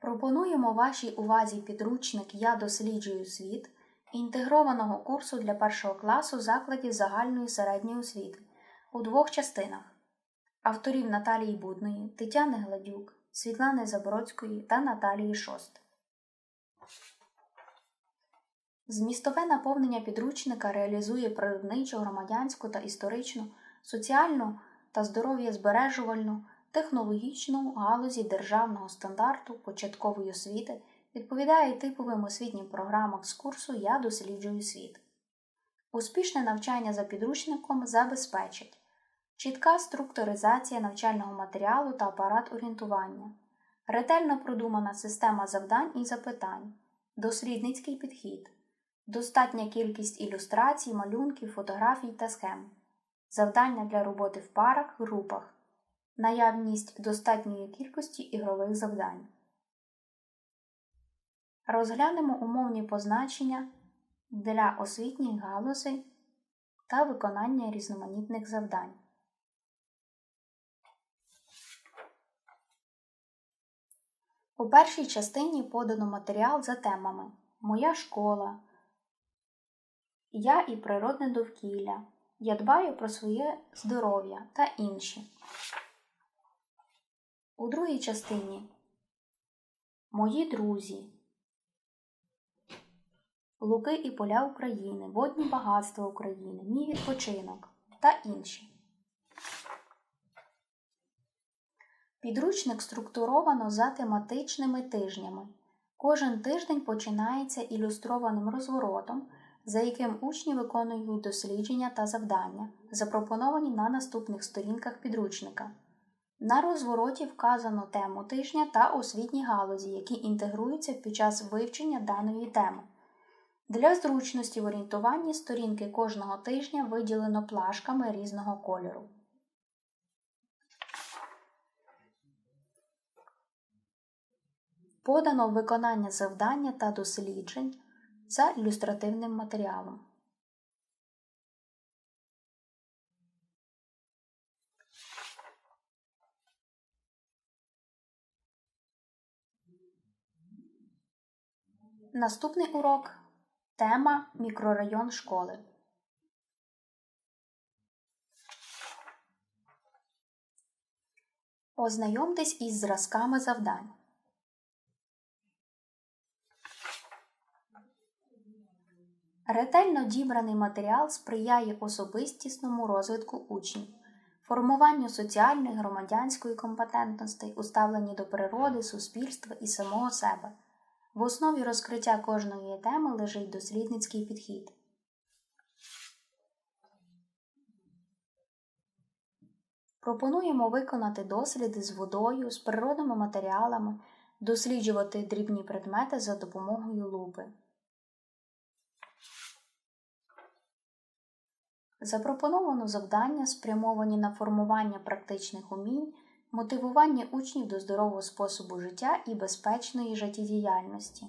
Пропонуємо вашій увазі підручник Я досліджую світ інтегрованого курсу для першого класу закладів загальної середньої освіти у двох частинах авторів Наталії Будної, Тетяни Гладюк, Світлани Забородської та Наталії Шост. Змістове наповнення підручника реалізує природничу, громадянську та історичну, соціальну та технологічну галузі державного стандарту початкової освіти, відповідає типовим освітнім програмам з курсу Я досліджую світ. Успішне навчання за підручником забезпечить чітка структуризація навчального матеріалу та апарат орієнтування, ретельно продумана система завдань і запитань, дослідницький підхід, достатня кількість ілюстрацій, малюнків, фотографій та схем, завдання для роботи в парах, групах, наявність достатньої кількості ігрових завдань. Розглянемо умовні позначення для освітніх галузей та виконання різноманітних завдань. У першій частині подано матеріал за темами Моя школа, Я і природне довкілля, Я дбаю про своє здоров'я та інші. У другій частині Мої друзі, Луки і поля України, водні багатства України, Мій відпочинок та інші. Підручник структуровано за тематичними тижнями. Кожен тиждень починається ілюстрованим розворотом, за яким учні виконують дослідження та завдання, запропоновані на наступних сторінках підручника. На розвороті вказано тему тижня та освітні галузі, які інтегруються під час вивчення даної теми. Для зручності в орієнтуванні сторінки кожного тижня виділено плашками різного кольору. Подано виконання завдання та досліджень за ілюстративним матеріалом. Наступний урок тема мікрорайон школи. Ознайомтесь із зразками завдань. Ретельно дібраний матеріал сприяє особистісному розвитку учнів, формуванню соціальної громадянської компетентності, уставленні до природи, суспільства і самого себе. В основі розкриття кожної теми лежить дослідницький підхід. Пропонуємо виконати досліди з водою, з природними матеріалами, досліджувати дрібні предмети за допомогою лупи. Запропоновано завдання, спрямовані на формування практичних умінь, мотивування учнів до здорового способу життя і безпечної життєдіяльності.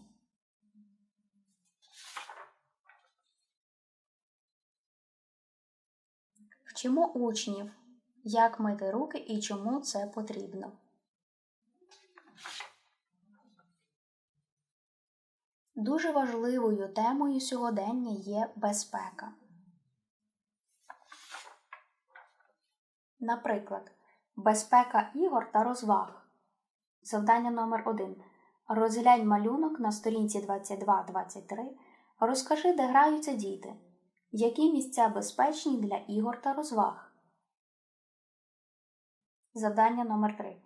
Вчимо учнів, як мити руки і чому це потрібно. Дуже важливою темою сьогодення є безпека. Наприклад, безпека ігор та розваг. Завдання номер 1 Розглянь малюнок на сторінці 22-23. Розкажи, де граються діти. Які місця безпечні для ігор та розваг. Завдання номер 3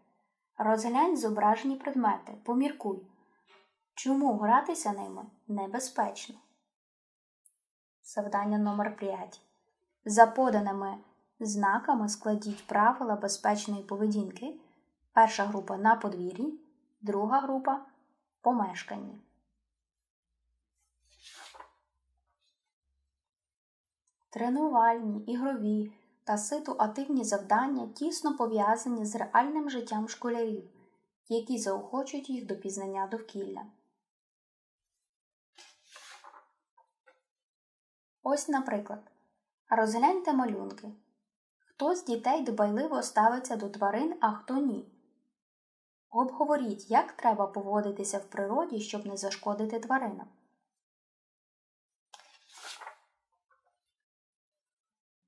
Розглянь зображені предмети. Поміркуй. Чому гратися ними небезпечно? Завдання номер 5 За поданими знаками складіть правила безпечної поведінки. Перша група на подвір'ї, друга група помешканні. Тренувальні, ігрові та ситуативні завдання тісно пов'язані з реальним життям школярів, які заохочують їх до пізнання довкілля. Ось, наприклад, розгляньте малюнки. Хто з дітей дбайливо ставиться до тварин, а хто ні. Обговоріть, як треба поводитися в природі, щоб не зашкодити тваринам.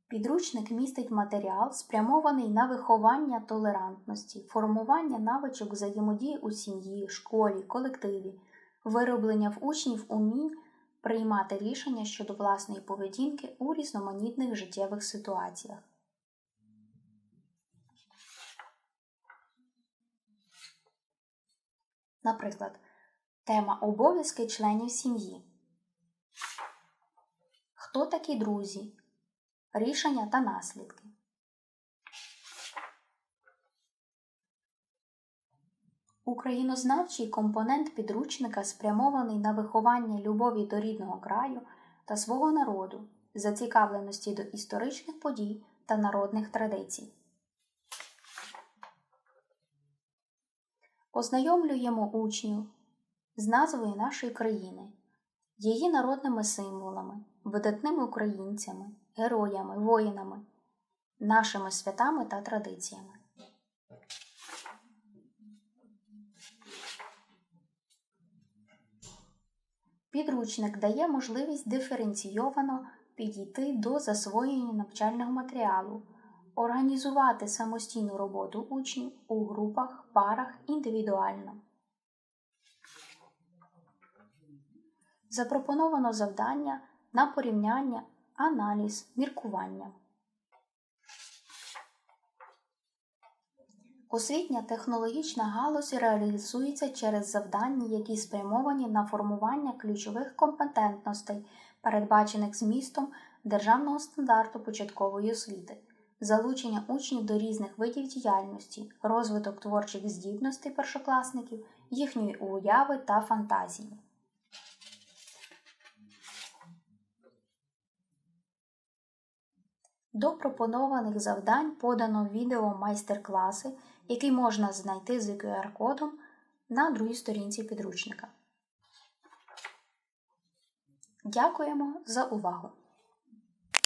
Підручник містить матеріал, спрямований на виховання толерантності, формування навичок взаємодії у сім'ї, школі, колективі, вироблення в учнів умінь приймати рішення щодо власної поведінки у різноманітних життєвих ситуаціях. Наприклад, тема обов'язки членів сім'ї. Хто такі друзі? Рішення та наслідки. Українознавчий компонент підручника спрямований на виховання любові до рідного краю та свого народу, зацікавленості до історичних подій та народних традицій. Ознайомлюємо учнів з назвою нашої країни, її народними символами, видатними українцями, героями, воїнами, нашими святами та традиціями. Підручник дає можливість диференційовано підійти до засвоєння навчального матеріалу, організувати самостійну роботу учнів у групах, парах індивідуально. Запропоновано завдання на порівняння, аналіз, міркування. Освітня технологічна галузь реалізується через завдання, які спрямовані на формування ключових компетентностей, передбачених змістом державного стандарту початкової освіти, залучення учнів до різних видів діяльності, розвиток творчих здібностей першокласників, їхньої уяви та фантазії. До пропонованих завдань подано відео майстер-класи, який можна знайти з QR-кодом на другій сторінці підручника. Дякуємо за увагу!